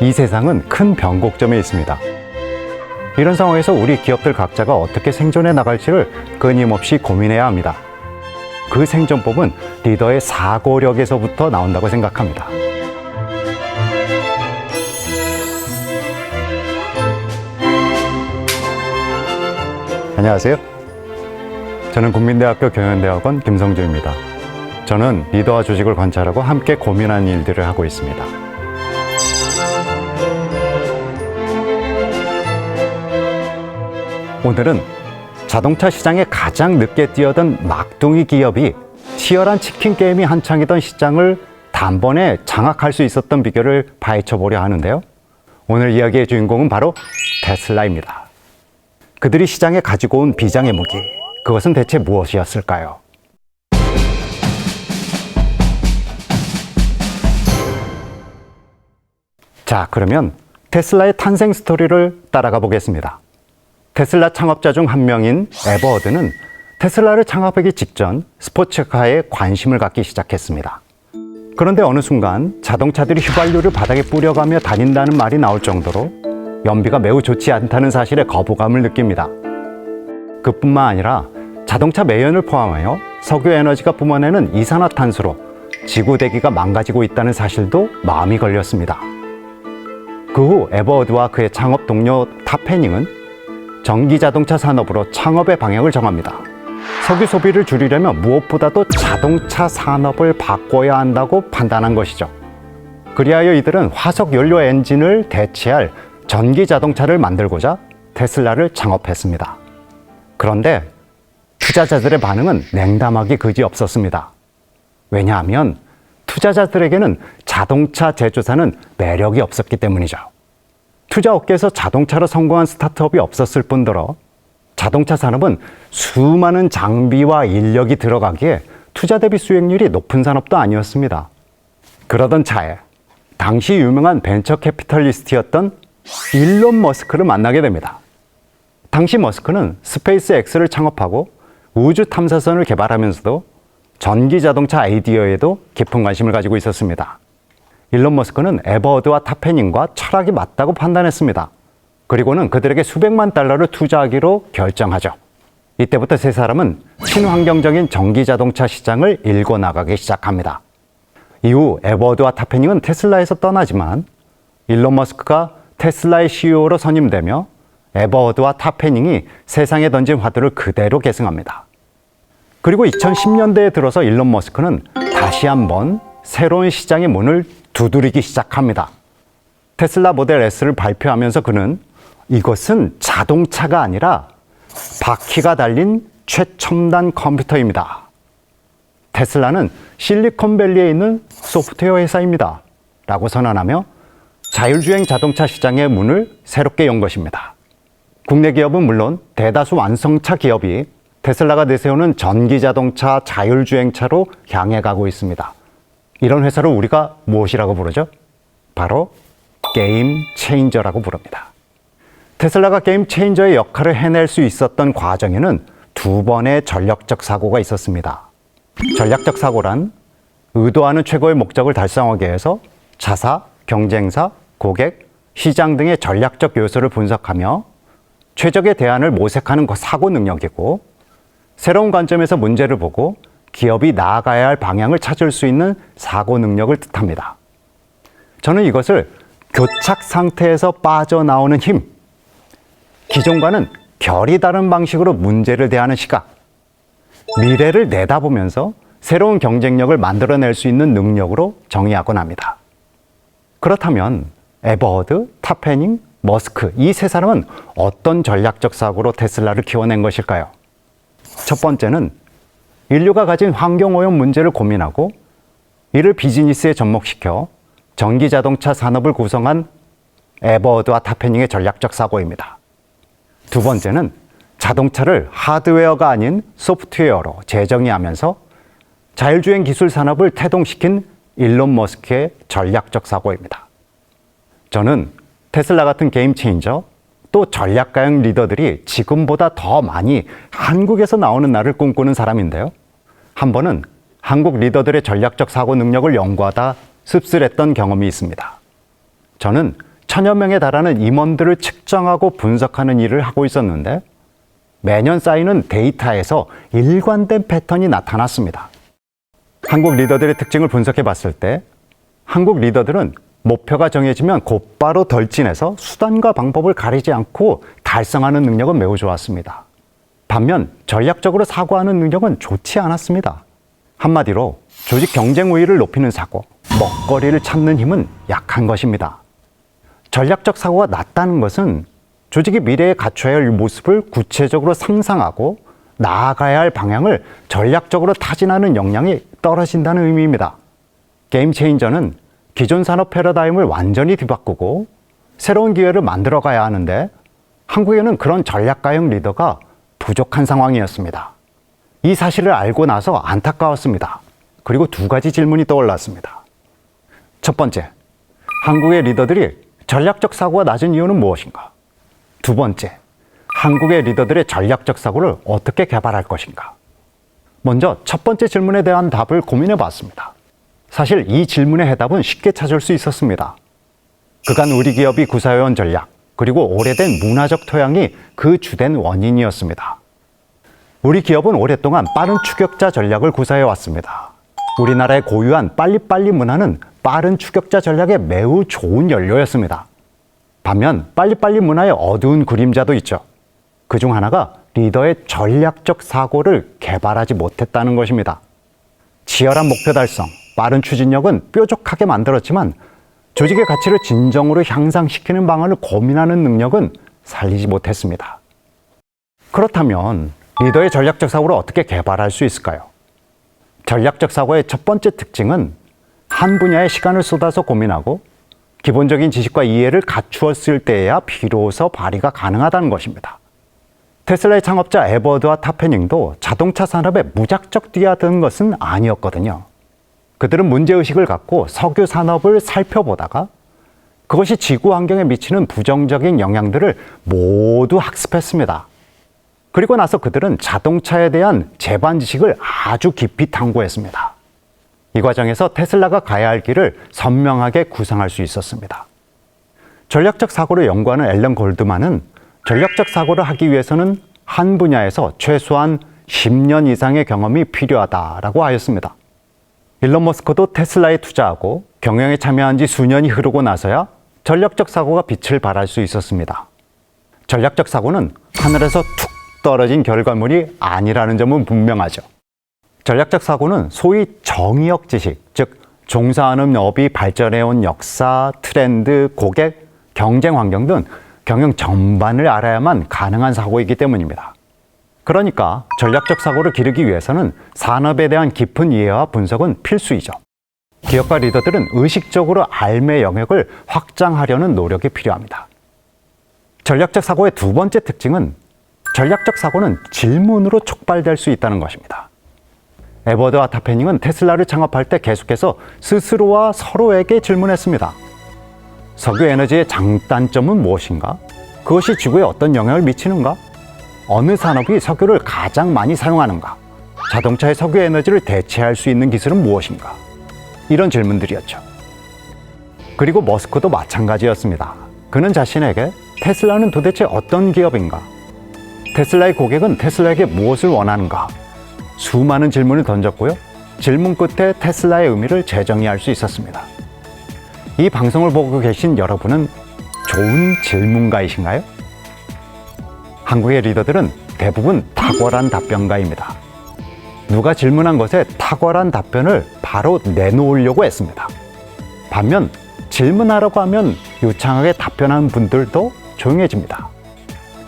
이 세상은 큰 변곡점에 있습니다. 이런 상황에서 우리 기업들 각자가 어떻게 생존해 나갈지를 끊임없이 고민해야 합니다. 그 생존법은 리더의 사고력에서부터 나온다고 생각합니다. 안녕하세요. 저는 국민대학교 경연대학원 김성주입니다. 저는 리더와 조직을 관찰하고 함께 고민하는 일들을 하고 있습니다. 오늘은 자동차 시장에 가장 늦게 뛰어든 막둥이 기업이 치열한 치킨 게임이 한창이던 시장을 단번에 장악할 수 있었던 비결을 파헤쳐 보려 하는데요. 오늘 이야기의 주인공은 바로 테슬라입니다. 그들이 시장에 가지고 온 비장의 무기, 그것은 대체 무엇이었을까요? 자, 그러면 테슬라의 탄생 스토리를 따라가 보겠습니다. 테슬라 창업자 중 한 명인 에버어드는 테슬라를 창업하기 직전 스포츠카에 관심을 갖기 시작했습니다. 그런데 어느 순간 자동차들이 휘발유를 바닥에 뿌려가며 다닌다는 말이 나올 정도로 연비가 매우 좋지 않다는 사실에 거부감을 느낍니다. 그뿐만 아니라 자동차 매연을 포함하여 석유 에너지가 뿜어내는 이산화탄소로 지구 대기가 망가지고 있다는 사실도 마음이 걸렸습니다. 그 후 에버어드와 그의 창업 동료 타페닝은 전기 자동차 산업으로 창업의 방향을 정합니다. 석유 소비를 줄이려면 무엇보다도 자동차 산업을 바꿔야 한다고 판단한 것이죠. 그리하여 이들은 화석 연료 엔진을 대체할 전기 자동차를 만들고자 테슬라를 창업했습니다. 그런데 투자자들의 반응은 냉담하기 그지 없었습니다. 왜냐하면 투자자들에게는 자동차 제조사는 매력이 없었기 때문이죠. 투자 업계에서 자동차로 성공한 스타트업이 없었을 뿐더러 자동차 산업은 수많은 장비와 인력이 들어가기에 투자 대비 수익률이 높은 산업도 아니었습니다. 그러던 차에 당시 유명한 벤처 캐피털리스트였던 일론 머스크를 만나게 됩니다. 당시 머스크는 스페이스 X를 창업하고 우주 탐사선을 개발하면서도 전기 자동차 아이디어에도 깊은 관심을 가지고 있었습니다. 일론 머스크는 에버드와 타페닝과 철학이 맞다고 판단했습니다. 그리고는 그들에게 수백만 달러를 투자하기로 결정하죠. 이때부터 세 사람은 친환경적인 전기 자동차 시장을 일궈 나가기 시작합니다. 이후 에버드와 타페닝은 테슬라에서 떠나지만 일론 머스크가 테슬라의 CEO로 선임되며 에버드와 타페닝이 세상에 던진 화두를 그대로 계승합니다. 그리고 2010년대에 들어서 일론 머스크는 다시 한번 새로운 시장의 문을 두드리기 시작합니다. 테슬라 모델 S를 발표하면서 그는 이것은 자동차가 아니라 바퀴가 달린 최첨단 컴퓨터입니다. 테슬라는 실리콘밸리에 있는 소프트웨어 회사입니다. 라고 선언하며 자율주행 자동차 시장의 문을 새롭게 연 것입니다. 국내 기업은 물론 대다수 완성차 기업이 테슬라가 내세우는 전기 자동차 자율주행차로 향해 가고 있습니다. 이런 회사를 우리가 무엇이라고 부르죠? 바로 게임 체인저라고 부릅니다. 테슬라가 게임 체인저의 역할을 해낼 수 있었던 과정에는 두 번의 전략적 사고가 있었습니다. 전략적 사고란 의도하는 최고의 목적을 달성하기 위해서 자사, 경쟁사, 고객, 시장 등의 전략적 요소를 분석하며 최적의 대안을 모색하는 것 사고 능력이고 새로운 관점에서 문제를 보고 기업이 나아가야 할 방향을 찾을 수 있는 사고 능력을 뜻합니다. 저는 이것을 교착 상태에서 빠져나오는 힘, 기존과는 결이 다른 방식으로 문제를 대하는 시각, 미래를 내다보면서 새로운 경쟁력을 만들어낼 수 있는 능력으로 정의하곤 합니다. 그렇다면 에버허드, 타페닝, 머스크 이 세 사람은 어떤 전략적 사고로 테슬라를 키워낸 것일까요? 첫 번째는 인류가 가진 환경오염 문제를 고민하고 이를 비즈니스에 접목시켜 전기 자동차 산업을 구성한 에버드와 타페닝의 전략적 사고입니다. 두 번째는 자동차를 하드웨어가 아닌 소프트웨어로 재정의하면서 자율주행 기술 산업을 태동시킨 일론 머스크의 전략적 사고입니다. 저는 테슬라 같은 게임 체인저 또 전략가형 리더들이 지금보다 더 많이 한국에서 나오는 날을 꿈꾸는 사람인데요. 한 번은 한국 리더들의 전략적 사고 능력을 연구하다 씁쓸했던 경험이 있습니다. 저는 천여 명에 달하는 임원들을 측정하고 분석하는 일을 하고 있었는데 매년 쌓이는 데이터에서 일관된 패턴이 나타났습니다. 한국 리더들의 특징을 분석해 봤을 때 한국 리더들은 목표가 정해지면 곧바로 덜진해서 수단과 방법을 가리지 않고 달성하는 능력은 매우 좋았습니다. 반면 전략적으로 사고하는 능력은 좋지 않았습니다. 한마디로 조직 경쟁 우위를 높이는 사고, 먹거리를 찾는 힘은 약한 것입니다. 전략적 사고가 낮다는 것은 조직이 미래에 갖춰야 할 모습을 구체적으로 상상하고 나아가야 할 방향을 전략적으로 타진하는 역량이 떨어진다는 의미입니다. 게임 체인저는 기존 산업 패러다임을 완전히 뒤바꾸고 새로운 기회를 만들어 가야 하는데 한국에는 그런 전략가형 리더가 부족한 상황이었습니다. 이 사실을 알고 나서 안타까웠습니다. 그리고 두 가지 질문이 떠올랐습니다. 첫 번째, 한국의 리더들이 전략적 사고가 낮은 이유는 무엇인가? 두 번째, 한국의 리더들의 전략적 사고를 어떻게 개발할 것인가? 먼저 첫 번째 질문에 대한 답을 고민해 봤습니다. 사실 이 질문의 해답은 쉽게 찾을 수 있었습니다. 그간 우리 기업이 구사해온 전략, 그리고 오래된 문화적 토양이 그 주된 원인이었습니다. 우리 기업은 오랫동안 빠른 추격자 전략을 구사해 왔습니다. 우리나라의 고유한 빨리빨리 문화는 빠른 추격자 전략에 매우 좋은 연료였습니다. 반면 빨리빨리 문화의 어두운 그림자도 있죠. 그 중 하나가 리더의 전략적 사고를 개발하지 못했다는 것입니다. 치열한 목표 달성, 빠른 추진력은 뾰족하게 만들었지만 조직의 가치를 진정으로 향상시키는 방안을 고민하는 능력은 살리지 못했습니다. 그렇다면 리더의 전략적 사고를 어떻게 개발할 수 있을까요? 전략적 사고의 첫 번째 특징은 한 분야에 시간을 쏟아서 고민하고 기본적인 지식과 이해를 갖추었을 때에야 비로소 발휘가 가능하다는 것입니다. 테슬라의 창업자 에버드와 타페닝도 자동차 산업에 무작정 뛰어든 것은 아니었거든요. 그들은 문제의식을 갖고 석유 산업을 살펴보다가 그것이 지구 환경에 미치는 부정적인 영향들을 모두 학습했습니다. 그리고 나서 그들은 자동차에 대한 재반 지식을 아주 깊이 탐구했습니다. 이 과정에서 테슬라가 가야 할 길을 선명하게 구상할 수 있었습니다. 전략적 사고를 연구하는 앨런 골드만은 전략적 사고를 하기 위해서는 한 분야에서 최소한 10년 이상의 경험이 필요하다라고 하였습니다. 일론 머스크도 테슬라에 투자하고 경영에 참여한 지 수년이 흐르고 나서야 전략적 사고가 빛을 발할 수 있었습니다. 전략적 사고는 하늘에서 툭 떨어진 결과물이 아니라는 점은 분명하죠. 전략적 사고는 소위 정의역 지식, 즉 종사하는 업이 발전해온 역사, 트렌드, 고객, 경쟁 환경 등 경영 전반을 알아야만 가능한 사고이기 때문입니다. 그러니까 전략적 사고를 기르기 위해서는 산업에 대한 깊은 이해와 분석은 필수이죠. 기업과 리더들은 의식적으로 알매 영역을 확장하려는 노력이 필요합니다. 전략적 사고의 두 번째 특징은 전략적 사고는 질문으로 촉발될 수 있다는 것입니다. 에버드와 타페닝은 테슬라를 창업할 때 계속해서 스스로와 서로에게 질문했습니다. 석유 에너지의 장단점은 무엇인가? 그것이 지구에 어떤 영향을 미치는가? 어느 산업이 석유를 가장 많이 사용하는가? 자동차의 석유 에너지를 대체할 수 있는 기술은 무엇인가? 이런 질문들이었죠. 그리고 머스크도 마찬가지였습니다. 그는 자신에게 테슬라는 도대체 어떤 기업인가? 테슬라의 고객은 테슬라에게 무엇을 원하는가? 수많은 질문을 던졌고요. 질문 끝에 테슬라의 의미를 재정의할 수 있었습니다. 이 방송을 보고 계신 여러분은 좋은 질문가이신가요? 한국의 리더들은 대부분 탁월한 답변가입니다. 누가 질문한 것에 탁월한 답변을 바로 내놓으려고 했습니다. 반면 질문하라고 하면 유창하게 답변하는 분들도 조용해집니다.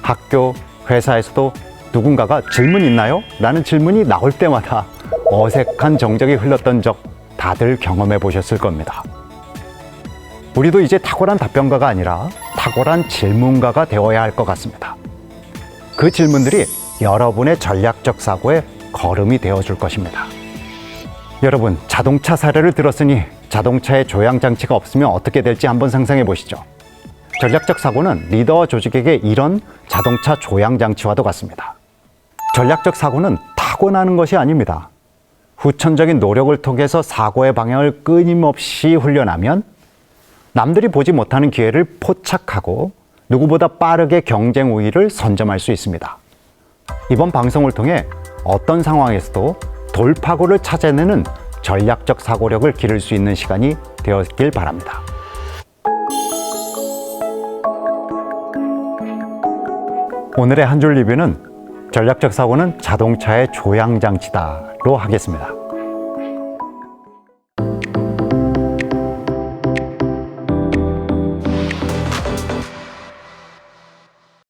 학교, 회사에서도 누군가가 질문 있나요? 라는 질문이 나올 때마다 어색한 정적이 흘렀던 적 다들 경험해 보셨을 겁니다. 우리도 이제 탁월한 답변가가 아니라 탁월한 질문가가 되어야 할 것 같습니다. 그 질문들이 여러분의 전략적 사고의 걸음이 되어 줄 것입니다. 여러분, 자동차 사례를 들었으니 자동차에 조향 장치가 없으면 어떻게 될지 한번 상상해 보시죠. 전략적 사고는 리더와 조직에게 이런 자동차 조향 장치와도 같습니다. 전략적 사고는 타고나는 것이 아닙니다. 후천적인 노력을 통해서 사고의 방향을 끊임없이 훈련하면 남들이 보지 못하는 기회를 포착하고 누구보다 빠르게 경쟁 우위를 선점할 수 있습니다. 이번 방송을 통해 어떤 상황에서도 돌파구를 찾아내는 전략적 사고력을 기를 수 있는 시간이 되었길 바랍니다. 오늘의 한 줄 리뷰는 전략적 사고는 자동차의 조향 장치다로 하겠습니다.